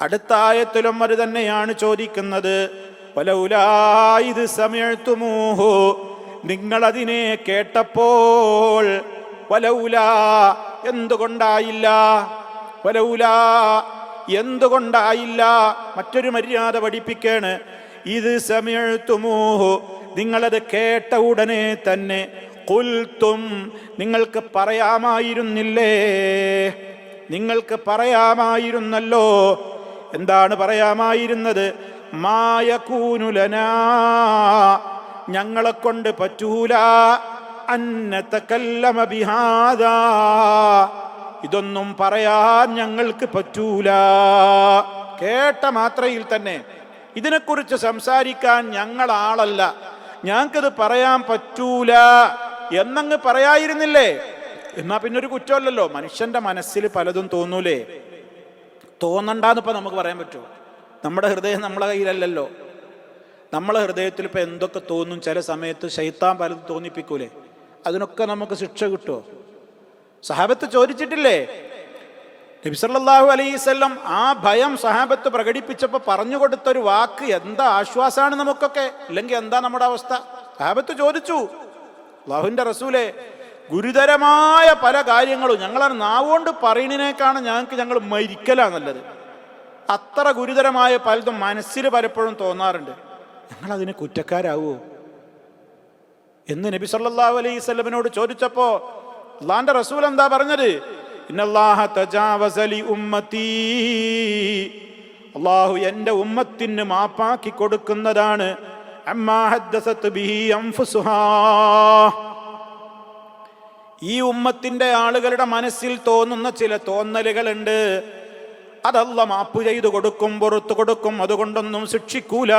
അടുത്ത ആയത്തിലും അത് തന്നെയാണ് ചോദിക്കുന്നത്. വലൗലായിത് സമയത്തുമൂഹു. നിങ്ങളതിനെ കേട്ടപ്പോൾ വലൗല എന്തുകൊണ്ടായില്ല? വലൗല എന്തുകൊണ്ടായില്ല? മറ്റൊരു മര്യാദ പഠിപ്പിക്കാണ്. ഇത് സമയത്തുമൂഹു. നിങ്ങളത് കേട്ട ഉടനെ തന്നെ കുൽത്തും നിങ്ങൾക്ക് പറയാമായിരുന്നില്ലേ? നിങ്ങൾക്ക് പറയാമായിരുന്നല്ലോ. എന്താണ് പറയാമായിരുന്നത്? മായക്കൂനുലനാ ഞങ്ങളെ കൊണ്ട് പറ്റൂല അന്നത്തക്കല്ലമ ഇതൊന്നും പറയാൻ ഞങ്ങൾക്ക് പറ്റൂല. കേട്ട മാത്രയിൽ തന്നെ ഇതിനെക്കുറിച്ച് സംസാരിക്കാൻ ഞങ്ങൾ ആളല്ല ഞങ്ങൾക്കത് പറയാൻ പറ്റൂല എന്നങ്ങ് പറയായിരുന്നില്ലേ? എന്നാ പിന്നെ ഒരു കുറ്റമല്ലല്ലോ. മനുഷ്യന്റെ മനസ്സിൽ പലതും തോന്നൂലേ? തോന്നണ്ടാന്ന് ഇപ്പം നമുക്ക് പറയാൻ പറ്റുമോ നമ്മുടെ ഹൃദയം നമ്മളെ കയ്യിലല്ലല്ലോ. നമ്മളെ ഹൃദയത്തിൽ ഇപ്പോൾ എന്തൊക്കെ തോന്നും ചില സമയത്ത് ശൈത്താൻ പലതും തോന്നിപ്പിക്കൂലേ. അതിനൊക്കെ നമുക്ക് ശിക്ഷ കിട്ടുമോ സഹാബത്ത് ചോദിച്ചിട്ടില്ലേ? നബിസല്ലാഹു അലൈവല്ലം ആ ഭയം സഹാബത്ത് പ്രകടിപ്പിച്ചപ്പോൾ പറഞ്ഞു കൊടുത്തൊരു വാക്ക് എന്താ ആശ്വാസമാണ് നമുക്കൊക്കെ? ഇല്ലെങ്കിൽ എന്താ നമ്മുടെ അവസ്ഥ? സഹാബത്ത് ചോദിച്ചു. അള്ളാഹുവിന്റെ റസൂലെ ഗുരുതരമായ പല കാര്യങ്ങളും ഞങ്ങളെ നാവുകൊണ്ട് പറയുന്നതിനേക്കാണ് ഞങ്ങൾക്ക് ഞങ്ങൾ മരിക്കലാ നല്ലത്. അത്ര ഗുരുതരമായ പലതും മനസ്സിൽ പലപ്പോഴും തോന്നാറുണ്ട്. ഞങ്ങൾ അതിന് കുറ്റക്കാരാവോ? എന്ന് നബി സല്ലല്ലാഹു അലൈഹി സ്വലമിനോട് ചോദിച്ചപ്പോ അള്ളാന്റെ റസൂൽ എന്താ പറഞ്ഞത്? അള്ളാഹു എന്റെ ഉമ്മത്തിന് മാപ്പാക്കി കൊടുക്കുന്നതാണ്. അമ്മാ ഹദ്ദസത്ത് ബിഹി അൻഫുസുഹാ ഈ ഉമ്മത്തിന്റെ ആളുകളുടെ മനസ്സിൽ തോന്നുന്ന ചില തോന്നലുകളുണ്ട്. അതല്ല മാപ്പ് ചെയ്തു കൊടുക്കും പുറത്തു കൊടുക്കും അതുകൊണ്ടൊന്നും ശിക്ഷിക്കൂല.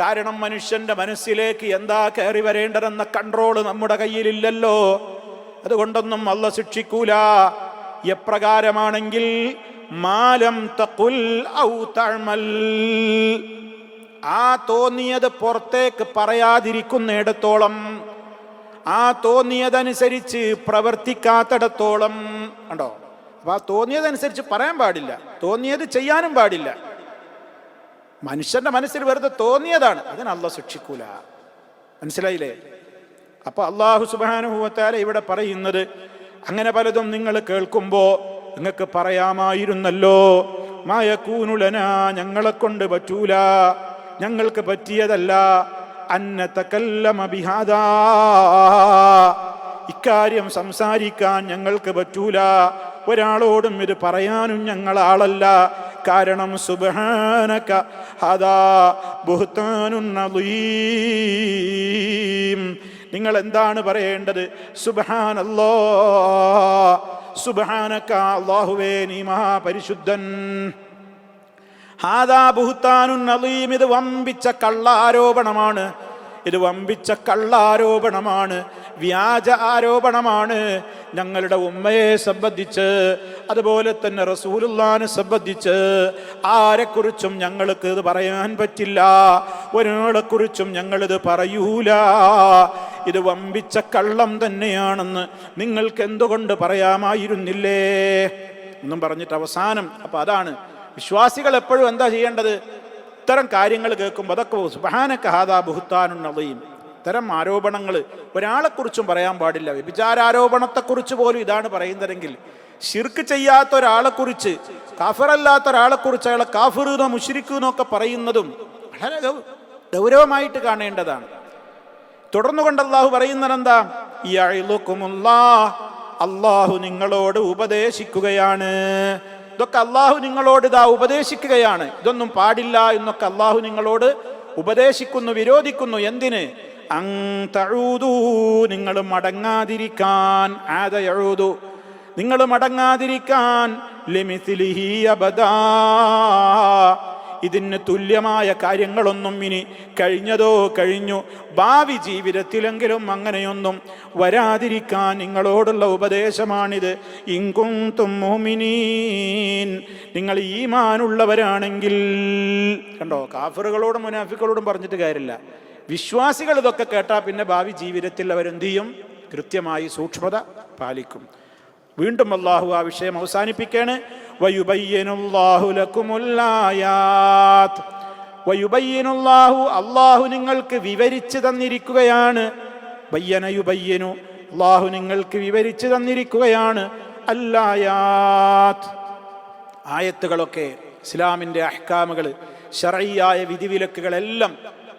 കാരണം മനുഷ്യന്റെ മനസ്സിലേക്ക് എന്താ കയറി വരേണ്ടതെന്ന കൺട്രോൾ നമ്മുടെ കയ്യിലില്ലല്ലോ. അതുകൊണ്ടൊന്നും അല്ല ശിക്ഷിക്കൂല. എപ്രകാരമാണെങ്കിൽ മാലം തക്കുൽ ഔ തഅമൽ. ആ തോന്നിയത് പുറത്തേക്ക് പറയാതിരിക്കുന്നിടത്തോളം ആ തോന്നിയതനുസരിച്ച് പ്രവർത്തിക്കാത്തിടത്തോളം ഉണ്ടോ അപ്പൊ ആ തോന്നിയതനുസരിച്ച് പറയാൻ പാടില്ല. തോന്നിയത് ചെയ്യാനും പാടില്ല. മനുഷ്യന്റെ മനസ്സിൽ വെറുതെ തോന്നിയതാണ്. അതിന് അല്ല ശിക്ഷിക്കൂല. മനസ്സിലായില്ലേ? അപ്പൊ അള്ളാഹു സുബാനുഭവത്താല ഇവിടെ പറയുന്നത് അങ്ങനെ പലതും നിങ്ങൾ കേൾക്കുമ്പോ നിങ്ങൾക്ക് പറയാമായിരുന്നല്ലോ. മായക്കൂനുലന ഞങ്ങളെ കൊണ്ട് പറ്റൂല. ഞങ്ങൾക്ക് പറ്റിയതല്ല. അന്നത്തക്കല്ലമ ബിഹാദാ. ഇക്കാര്യം സംസാരിക്കാൻ ഞങ്ങൾക്ക് പറ്റൂല. ഒരാളോടും ഇത് പറയാനും ഞങ്ങൾ ആളല്ല കാരണം സുബഹാനക ഹദാ ബുഹ്താനുൻ അളീം നിങ്ങൾ എന്താണ് പറയേണ്ടത്? സുബാനല്ലോ സുബഹാനക അല്ലാഹുവേ നീ മഹാപരിശുദ്ധൻ. ഹാദാ ബുഹുത്താനു നദീം. ഇത് വമ്പിച്ച കള്ളാരോപണമാണ്. ഇത് വമ്പിച്ച കള്ളാരോപണമാണ്. വ്യാജ ആരോപണമാണ്. ഞങ്ങളുടെ ഉമ്മയെ സംബന്ധിച്ച് അതുപോലെ തന്നെ റസൂലുള്ളാഹിനെ സംബന്ധിച്ച് ആരെക്കുറിച്ചും ഞങ്ങൾക്ക് ഇത് പറയാൻ പറ്റില്ല. ഒരാളെക്കുറിച്ചും ഞങ്ങളിത് പറയൂല. ഇത് വമ്പിച്ച കള്ളം തന്നെയാണെന്ന് നിങ്ങൾക്ക് എന്തുകൊണ്ട് പറയാമായിരുന്നില്ലേ? എന്നും പറഞ്ഞിട്ട് അവസാനം അപ്പൊ അതാണ് വിശ്വാസികൾ എപ്പോഴും എന്താ ചെയ്യേണ്ടത്? ഇത്തരം കാര്യങ്ങൾ കേൾക്കുമ്പോൾ അതൊക്കെ സുബഹാനക്ക ഹാദാ ബുഹുത്താനുള്ളയും ഇത്തരം ആരോപണങ്ങൾ ഒരാളെക്കുറിച്ചും പറയാൻ പാടില്ല. വ്യഭിചാരോപണത്തെക്കുറിച്ച് പോലും ഇതാണ് പറയുന്നതെങ്കിൽ ഷിർക്ക് ചെയ്യാത്ത ഒരാളെക്കുറിച്ച് കാഫറല്ലാത്ത ഒരാളെക്കുറിച്ച് അയാളെ കാഫിറുന്നോ മുഷിരിക്കുന്നൊക്കെ പറയുന്നതും വളരെ ഗൗരവമായിട്ട് കാണേണ്ടതാണ്. തുടർന്നു കൊണ്ട് അള്ളാഹു പറയുന്നതെന്താ? അള്ളാഹു നിങ്ങളോട് ഉപദേശിക്കുകയാണ്. ഇതൊക്കെ അള്ളാഹു നിങ്ങളോട് ഇതാ ഉപദേശിക്കുകയാണ്. ഇതൊന്നും പാടില്ല എന്നൊക്കെ അള്ളാഹു നിങ്ങളോട് ഉപദേശിക്കുന്നു വിരോധിക്കുന്നു. എന്തിന്? നിങ്ങൾ മടങ്ങാതിരിക്കാൻ. ആദയഴുതു നിങ്ങൾ മടങ്ങാതിരിക്കാൻ. ലിമിസിലിഹി അബദാ ഇതിന് തുല്യമായ കാര്യങ്ങളൊന്നും ഇനി കഴിഞ്ഞതോ കഴിഞ്ഞു. ഭാവി ജീവിതത്തിലെങ്കിലും അങ്ങനെയൊന്നും വരാതിരിക്കാൻ നിങ്ങളോടുള്ള ഉപദേശമാണിത്. ഇങ്കും തുമ്മുമിനീൻ നിങ്ങൾ ഈമാനുള്ളവരാണെങ്കിൽ കണ്ടോ കാഫറുകളോടും മുനാഫിക്കളോടും പറഞ്ഞിട്ട് കാര്യമില്ല. വിശ്വാസികൾ ഇതൊക്കെ കേട്ടാൽ പിന്നെ ഭാവി ജീവിതത്തിൽ അവരെന്ത് ചെയ്യും? കൃത്യമായി സൂക്ഷ്മത പാലിക്കും. വീണ്ടും അള്ളാഹു ആ വിഷയം അവസാനിപ്പിക്കാണ് വയുബയ്യനുല്ലാഹു അള്ളാഹു നിങ്ങൾക്ക് വിവരിച്ചു തന്നിരിക്കുകയാണ്. അള്ളാഹു നിങ്ങൾക്ക് വിവരിച്ചു തന്നിരിക്കുകയാണ്. അല്ലായാത്ത്. ആയത്തുകളൊക്കെ ഇസ്ലാമിന്റെ അഹ്കാമുകൾ ഷറയ്യായ വിധിവിലക്കുകളെല്ലാം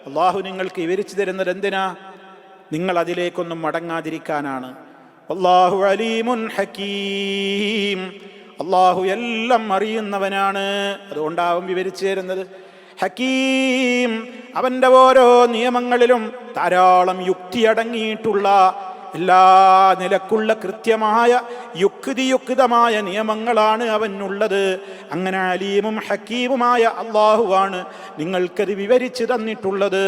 അള്ളാഹു നിങ്ങൾക്ക് വിവരിച്ചു തരുന്നത് എന്തിനാ നിങ്ങൾ അതിലേക്കൊന്നും മടങ്ങാതിരിക്കാനാണ്. അള്ളാഹു അലീമുൻ ഹക്കീം. അള്ളാഹു എല്ലാം അറിയുന്നവനാണ്. അതുകൊണ്ടാവും വിവരിച്ചു തരുന്നത്. ഹക്കീം അവന്റെ ഓരോ നിയമങ്ങളിലും ധാരാളം യുക്തി അടങ്ങിയിട്ടുള്ള എല്ലാ നിലക്കുള്ള കൃത്യമായ യുക്തിയുക്തമായ നിയമങ്ങളാണ് അവനുള്ളത്. അങ്ങനെ അലീമും ഹക്കീമുമായ അള്ളാഹുവാണ് നിങ്ങൾക്കത് വിവരിച്ചു തന്നിട്ടുള്ളത്.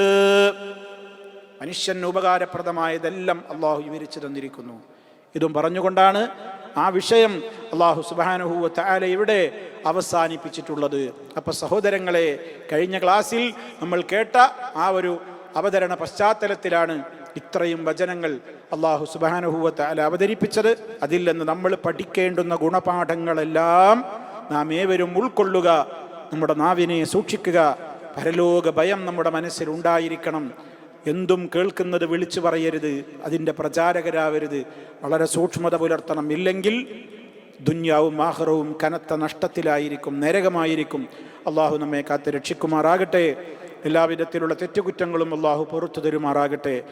മനുഷ്യന് ഉപകാരപ്രദമായതെല്ലാം അള്ളാഹു വിവരിച്ചു തന്നിരിക്കുന്നു. ഇതും പറഞ്ഞുകൊണ്ടാണ് ആ വിഷയം അള്ളാഹു സുബാനുഹൂവ താല ഇവിടെ അവസാനിപ്പിച്ചിട്ടുള്ളത്. അപ്പൊ സഹോദരങ്ങളെ കഴിഞ്ഞ ക്ലാസ്സിൽ നമ്മൾ കേട്ട ആ ഒരു അവതരണ പശ്ചാത്തലത്തിലാണ് ഇത്രയും വചനങ്ങൾ അള്ളാഹു സുബാനുഹൂവ താല അവതരിപ്പിച്ചത്. അതിൽ നിന്ന് നമ്മൾ പഠിക്കേണ്ടുന്ന ഗുണപാഠങ്ങളെല്ലാം നാം ഏവരും ഉൾക്കൊള്ളുക നമ്മുടെ നാവിനെ സൂക്ഷിക്കുക പരലോക ഭയം നമ്മുടെ മനസ്സിൽ ഉണ്ടായിരിക്കണം എന്തും കേൾക്കുന്നത് വിളിച്ചു പറയരുത് അതിന്റെ പ്രചാരകരാവരുത്. വളരെ സൂക്ഷ്മത പുലർത്തണം. ഇല്ലെങ്കിൽ ദുന്യാവും ആഹ്റവും കനത്ത നഷ്ടത്തിലായിരിക്കും നരകമായിരിക്കും. അള്ളാഹു നമ്മെ കാത്ത് രക്ഷിക്കുമാറാകട്ടെ. എല്ലാവിധത്തിലുള്ള തെറ്റുകുറ്റങ്ങളും അള്ളാഹു പുറത്തു തരുമാറാകട്ടെ.